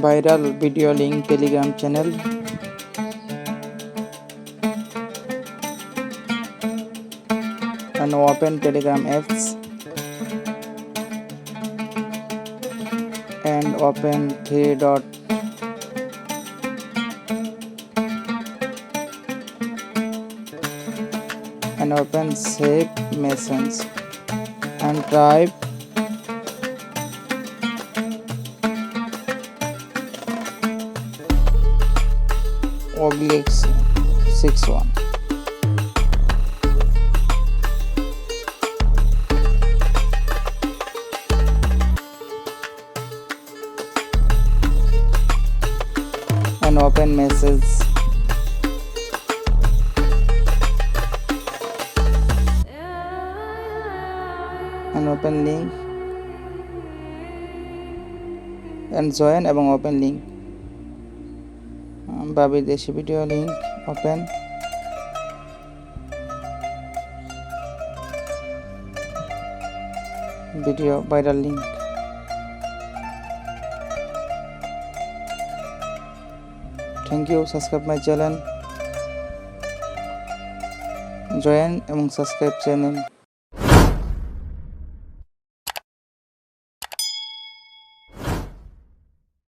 viral video link telegram channel. And open telegram apps. And open three dot and open save message and type obliques 61 and open message. And open link. And join এবং open link বা বিদেশি video link open video viral link thank you subscribe my channel join এবং subscribe channel